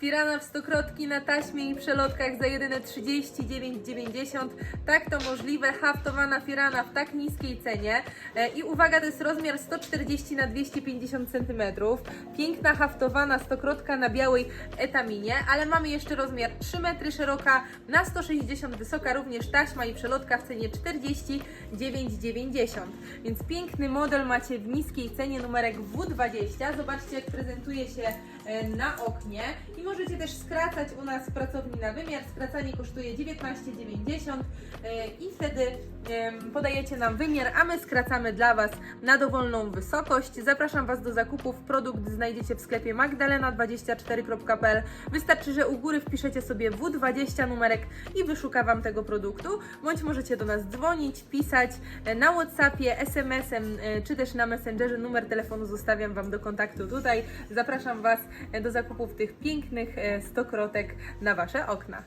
Firana w stokrotki na taśmie i przelotkach za jedyne 39,90. Tak to możliwe, haftowana firana w tak niskiej cenie. E, I uwaga, to jest rozmiar 140 na 250 cm. Piękna haftowana stokrotka na białej etaminie, ale mamy jeszcze rozmiar 3 metry szeroka na 160 wysoka, również taśma i przelotka w cenie 49,90. Więc piękny model macie w niskiej cenie, numerek W20. Zobaczcie, jak prezentuje się e, na oknie i możecie też skracać u nas w pracowni na wymiar. Skracanie kosztuje 19,90 e, i wtedy podajecie nam wymiar, a my skracamy dla Was na dowolną wysokość. Zapraszam Was do zakupów. Produkt znajdziecie w sklepie magdalena24.pl. Wystarczy, że u góry wpiszecie sobie W20 numerek i wyszuka Wam tego produktu, bądź możecie do nas dzwonić, pisać e, na Whatsappie, SMS-em, e, czy też na Messengerze. Numer telefonu zostawiam Wam do kontaktu tutaj. Zapraszam Was e, do zakupów tych pięknych stokrotek na Wasze okna.